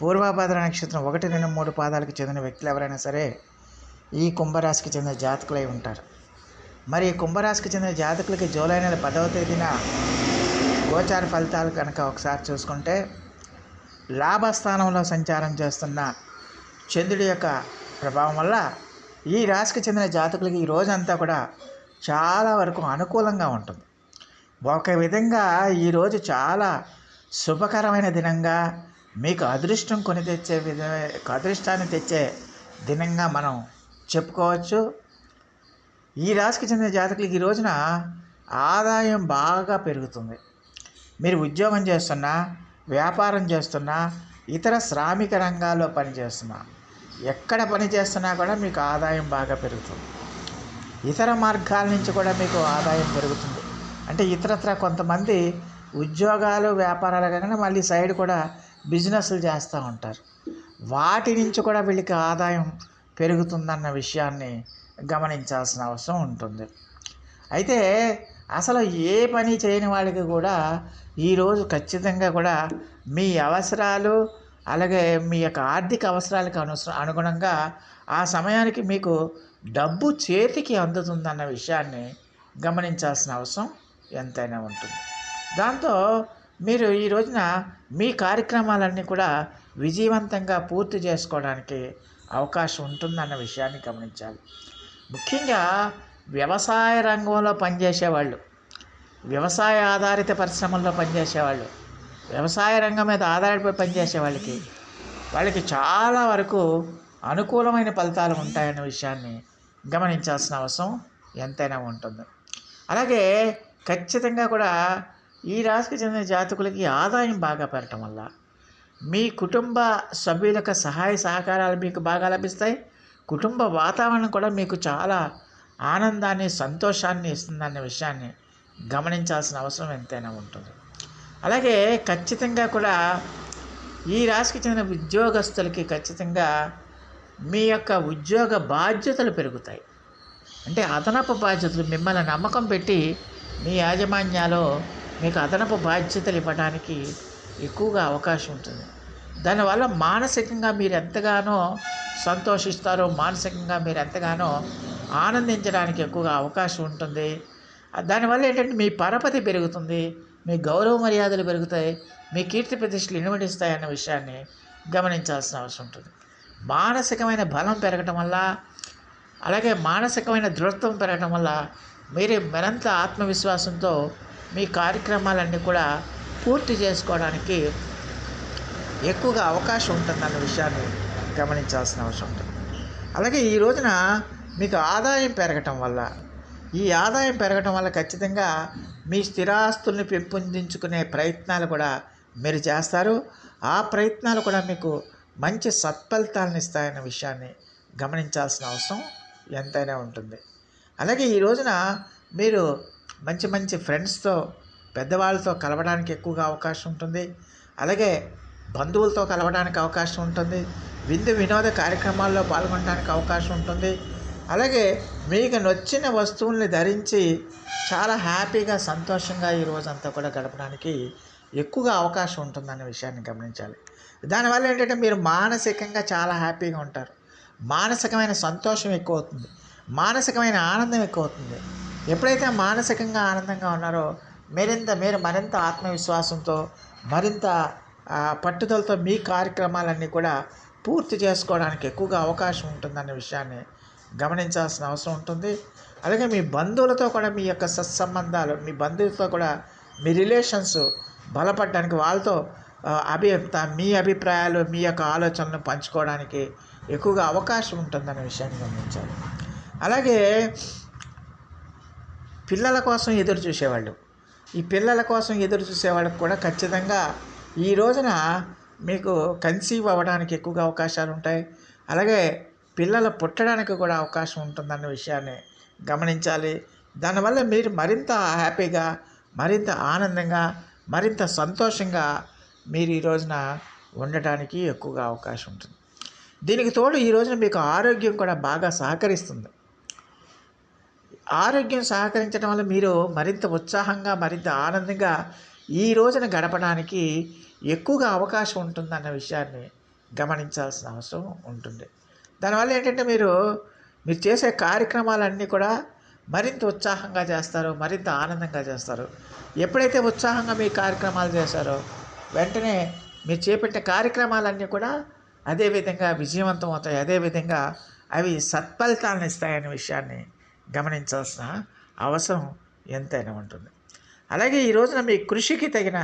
పూర్వాభాద్ర నక్షత్రం ఒకటి రెండు మూడు పాదాలకు చెందిన వ్యక్తులు ఎవరైనా సరే ఈ కుంభరాశికి చెందిన జాతకులై ఉంటారు. మరి ఈ కుంభరాశికి చెందిన జాతకులకి జూలై నెల పదవ తేదీన గోచార ఫలితాలు కనుక ఒకసారి చూసుకుంటే లాభస్థానంలో సంచారం చేస్తున్న చంద్రుడి యొక్క ప్రభావం వల్ల ఈ రాశికి చెందిన జాతకులకి ఈ రోజంతా కూడా చాలా వరకు అనుకూలంగా ఉంటుంది. ఒక విధంగా ఈరోజు చాలా శుభకరమైన దినంగా మీకు అదృష్టం కొని తెచ్చే విధ అదృష్టాన్ని తెచ్చే దినంగా మనం చెప్పుకోవచ్చు. ఈ రాశికి చెందిన జాతకులకి ఈ రోజున ఆదాయం బాగా పెరుగుతుంది. మీరు ఉద్యోగం చేస్తున్నా వ్యాపారం చేస్తున్నా ఇతర శ్రామిక రంగాల్లో పనిచేస్తున్నా ఎక్కడ పని చేస్తున్నా కూడా మీకు ఆదాయం బాగా పెరుగుతుంది. ఇతర మార్గాల నుంచి కూడా మీకు ఆదాయం పెరుగుతుంది. అంటే ఇతరత్ర కొంతమంది ఉద్యోగాలు వ్యాపారాలు కాకుండా మళ్ళీ సైడ్ కూడా బిజినెస్లు చేస్తూ ఉంటారు. వాటి నుంచి కూడా వీళ్ళకి ఆదాయం పెరుగుతుందన్న విషయాన్ని గమనించాల్సిన అవసరం ఉంటుంది. అయితే అసలు ఏ పని చేయని వాళ్ళకి కూడా ఈరోజు ఖచ్చితంగా కూడా మీ అవసరాలు అలాగే మీ యొక్క ఆర్థిక అవసరాలకు అనుస అనుగుణంగా ఆ సమయానికి మీకు డబ్బు చేతికి అందుతుందన్న విషయాన్ని గమనించాల్సిన అవసరం ఎంతైనా ఉంటుంది. దాంతో మీరు ఈ రోజున మీ కార్యక్రమాలన్నీ కూడా విజయవంతంగా పూర్తి చేసుకోవడానికి అవకాశం ఉంటుందన్న విషయాన్ని గమనించాలి. ముఖ్యంగా వ్యవసాయ రంగంలో పనిచేసేవాళ్ళు వ్యవసాయ ఆధారిత పరిశ్రమల్లో పనిచేసేవాళ్ళు వ్యవసాయ రంగం మీద ఆధారపడి పనిచేసే వాళ్ళకి వాళ్ళకి చాలా వరకు అనుకూలమైన ఫలితాలు ఉంటాయన్న విషయాన్ని గమనించాల్సిన అవసరం ఎంతైనా ఉంటుంది. అలాగే ఖచ్చితంగా కూడా ఈ రాశికి చెందిన జాతకులకి ఆదాయం బాగా పెరగటం వల్ల మీ కుటుంబ సభ్యులకు సహాయ సహకారాలు మీకు బాగా లభిస్తాయి. కుటుంబ వాతావరణం కూడా మీకు చాలా ఆనందాన్ని సంతోషాన్ని ఇస్తుందన్న విషయాన్ని గమనించాల్సిన అవసరం ఎంతైనా ఉంటుంది. అలాగే ఖచ్చితంగా కూడా ఈ రాశికి చెందిన ఉద్యోగస్తులకి ఖచ్చితంగా మీ యొక్క ఉద్యోగ బాధ్యతలు పెరుగుతాయి. అంటే అదనపు బాధ్యతలు మిమ్మల్ని నమ్మకం పెట్టి మీ యాజమాన్యాలో మీకు అదనపు బాధ్యతలు ఇవ్వడానికి ఎక్కువగా అవకాశం ఉంటుంది. దానివల్ల మానసికంగా మీరు ఎంతగానో సంతోషిస్తారో మానసికంగా మీరు ఎంతగానో ఆనందించడానికి ఎక్కువగా అవకాశం ఉంటుంది. దానివల్ల ఏంటంటే మీ పరపతి పెరుగుతుంది మీ గౌరవ మర్యాదలు పెరుగుతాయి మీ కీర్తి ప్రతిష్టలు ఇనుమడిస్తాయి అన్న విషయాన్ని గమనించాల్సిన అవసరం ఉంటుంది. మానసికమైన బలం పెరగటం వల్ల అలాగే మానసికమైన దృఢత్వం పెరగటం వల్ల మీరు మరింత ఆత్మవిశ్వాసంతో మీ కార్యక్రమాలన్నీ కూడా పూర్తి చేసుకోవడానికి ఎక్కువగా అవకాశం ఉంటుందన్న విషయాన్ని గమనించాల్సిన అవసరం ఉంటుంది. అలాగే ఈ రోజున మీకు ఆదాయం పెరగటం వల్ల ఈ ఆదాయం పెరగటం వల్ల ఖచ్చితంగా మీ స్థిరాస్తుల్ని పెంపొందించుకునే ప్రయత్నాలు కూడా మీరు చేస్తారు. ఆ ప్రయత్నాలు కూడా మీకు మంచి సత్ఫలితాలను ఇస్తాయన్న విషయాన్ని గమనించాల్సిన అవసరం ఎంతైనా ఉంటుంది. అలాగే ఈ రోజున మీరు మంచి మంచి ఫ్రెండ్స్తో పెద్దవాళ్ళతో కలవడానికి ఎక్కువగా అవకాశం ఉంటుంది. అలాగే బంధువులతో కలవడానికి అవకాశం ఉంటుంది. విందు వినోద కార్యక్రమాల్లో పాల్గొనడానికి అవకాశం ఉంటుంది. అలాగే మీకు నచ్చిన వస్తువుల్ని ధరించి చాలా హ్యాపీగా సంతోషంగా ఈ రోజంతా కూడా గడపడానికి ఎక్కువగా అవకాశం ఉంటుందనే విషయాన్ని గమనించాలి. దానివల్ల ఏంటంటే మీరు మానసికంగా చాలా హ్యాపీగా ఉంటారు. మానసికమైన సంతోషం ఎక్కువ అవుతుంది. మానసికమైన ఆనందం ఎక్కువ అవుతుంది. ఎప్పుడైతే మానసికంగా ఆనందంగా ఉన్నారో మరింత మీరు మరింత ఆత్మవిశ్వాసంతో మరింత పట్టుదలతో మీ కార్యక్రమాలన్నీ కూడా పూర్తి చేసుకోవడానికి ఎక్కువగా అవకాశం ఉంటుందనే విషయాన్ని గమనించాల్సిన అవసరం ఉంటుంది. అలాగే మీ బంధువులతో కూడా మీ యొక్క సత్సంబంధాలు మీ బంధువులతో కూడా మీ రిలేషన్స్ బలపడడానికి వాళ్ళతో అభి మీ అభిప్రాయాలు మీ యొక్క ఆలోచనలు పంచుకోవడానికి ఎక్కువగా అవకాశం ఉంటుందనే విషయాన్ని గమనించాలి. అలాగే పిల్లల కోసం ఎదురు చూసేవాళ్ళు. ఈ పిల్లల కోసం ఎదురు చూసేవాళ్ళకి కూడా ఖచ్చితంగా ఈ రోజున మీకు కన్సీవ్ అవ్వడానికి ఎక్కువగా అవకాశాలు ఉంటాయి. అలాగే పిల్లలు పుట్టడానికి కూడా అవకాశం ఉంటుందన్న విషయాన్ని గమనించాలి. దానివల్ల మీరు మరింత హ్యాపీగా మరింత ఆనందంగా మరింత సంతోషంగా మీరు ఈ రోజున ఉండటానికి ఎక్కువగా అవకాశం ఉంటుంది. దీనికి తోడు ఈ రోజున మీకు ఆరోగ్యం కూడా బాగా సహకరిస్తుంది. ఆరోగ్యం సహకరించడం వల్ల మీరు మరింత ఉత్సాహంగా మరింత ఆనందంగా ఈ రోజున గడపడానికి ఎక్కువగా అవకాశం ఉంటుందన్న విషయాన్ని గమనించాల్సిన అవసరం ఉంటుంది. దానివల్ల ఏంటంటే మీరు మీరు చేసే కార్యక్రమాలన్నీ కూడా మరింత ఉత్సాహంగా చేస్తారు మరింత ఆనందంగా చేస్తారు. ఎప్పుడైతే ఉత్సాహంగా మీ కార్యక్రమాలు చేశారో వెంటనే మీరు చేపట్టే కార్యక్రమాలన్నీ కూడా అదేవిధంగా విజయవంతం అవుతాయి. అదేవిధంగా అవి సత్ఫలితాలను ఇస్తాయనే విషయాన్ని గమనించాల్సిన అవసరం ఎంతైనా ఉంటుంది. అలాగే ఈ రోజున మీ కృషికి తగిన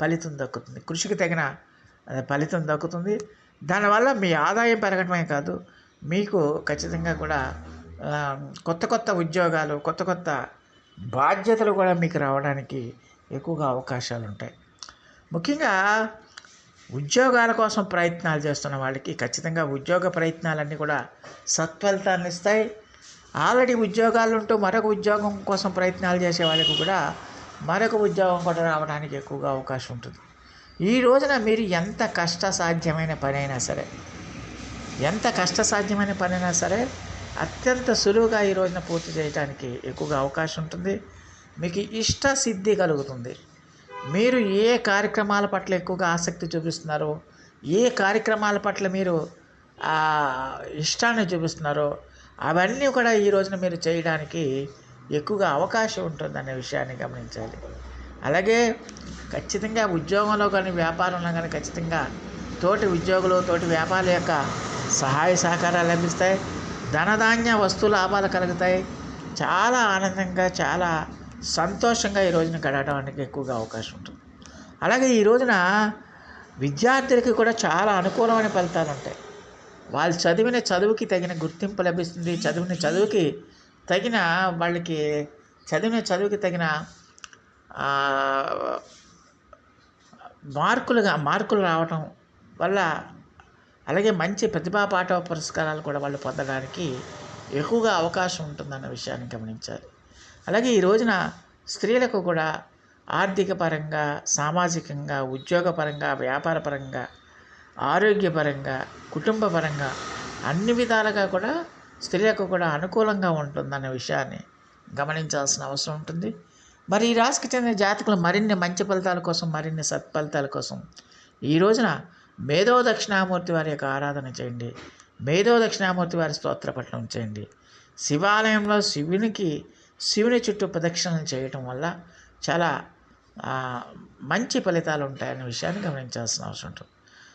ఫలితం దక్కుతుంది. కృషికి తగిన ఫలితం దక్కుతుంది. దానివల్ల మీ ఆదాయం పెరగటమే కాదు మీకు ఖచ్చితంగా కూడా కొత్త కొత్త ఉద్యోగాలు కొత్త కొత్త బాధ్యతలు కూడా మీకు రావడానికి ఎక్కువగా అవకాశాలు ఉంటాయి. ముఖ్యంగా ఉద్యోగాల కోసం ప్రయత్నాలు చేస్తున్న వాళ్ళకి ఖచ్చితంగా ఉద్యోగ ప్రయత్నాలన్నీ కూడా సత్ఫలితాన్ని ఇస్తాయి. ఆల్రెడీ ఉద్యోగాలు ఉంటూ మరొక ఉద్యోగం కోసం ప్రయత్నాలు చేసే వాళ్ళకి కూడా మరొక ఉద్యోగం కూడా రావడానికి ఎక్కువగా అవకాశం ఉంటుంది. ఈ రోజున మీరు ఎంత కష్ట సాధ్యమైన పనైనా సరే ఎంత కష్టసాధ్యమైన పనైనా సరే అత్యంత సులువుగా ఈ రోజున పూర్తి చేయడానికి ఎక్కువగా అవకాశం ఉంటుంది. మీకు ఇష్ట సిద్ధి కలుగుతుంది. మీరు ఏ కార్యక్రమాల పట్ల ఎక్కువగా ఆసక్తి చూపిస్తున్నారో ఏ కార్యక్రమాల పట్ల మీరు ఇష్టాన్ని చూపిస్తున్నారో అవన్నీ కూడా ఈ రోజున మీరు చేయడానికి ఎక్కువగా అవకాశం ఉంటుందనే విషయాన్ని గమనించాలి. అలాగే ఖచ్చితంగా ఉద్యోగంలో కానీ వ్యాపారంలో కానీ ఖచ్చితంగా తోటి ఉద్యోగులు తోటి వ్యాపారుల యొక్క సహాయ సహకారాలు లభిస్తాయి. ధనధాన్య వస్తు లాభాలు కలుగుతాయి. చాలా ఆనందంగా చాలా సంతోషంగా ఈ రోజున గడవడానికి ఎక్కువగా అవకాశం ఉంటుంది. అలాగే ఈ రోజున విద్యార్థులకి కూడా చాలా అనుకూలమైన ఫలితాలు ఉంటాయి. వాళ్ళు చదివిన చదువుకి తగిన గుర్తింపు లభిస్తుంది. చదివిన చదువుకి తగిన వాళ్ళకి చదివిన చదువుకి తగిన మార్కులుగా మార్కులు రావటం వల్ల అలాగే మంచి ప్రతిభా పాఠ పురస్కారాలు కూడా వాళ్ళు పొందడానికి ఎక్కువగా అవకాశం ఉంటుందన్న విషయాన్ని గమనించాలి. అలాగే ఈ రోజున స్త్రీలకు కూడా ఆర్థిక పరంగా సామాజికంగా ఉద్యోగపరంగా వ్యాపారపరంగా ఆరోగ్యపరంగా కుటుంబ పరంగా అన్ని విధాలుగా కూడా స్త్రీలకు కూడా అనుకూలంగా ఉంటుందన్న విషయాన్ని గమనించాల్సిన అవసరం ఉంటుంది. మరి ఈ రాశికి చెందిన జాతకులు మరిన్ని మంచి ఫలితాల కోసం మరిన్ని సత్ఫలితాల కోసం ఈ రోజున మేధో దక్షిణామూర్తి వారి యొక్క ఆరాధన చేయండి. మేధో దక్షిణామూర్తి వారి స్తోత్ర పఠనం చేయండి. శివాలయంలో శివునికి శివుని చుట్టూ ప్రదక్షిణలు చేయటం వల్ల చాలా మంచి ఫలితాలు ఉంటాయనే విషయాన్ని గమనించాల్సిన అవసరం ఉంటుంది.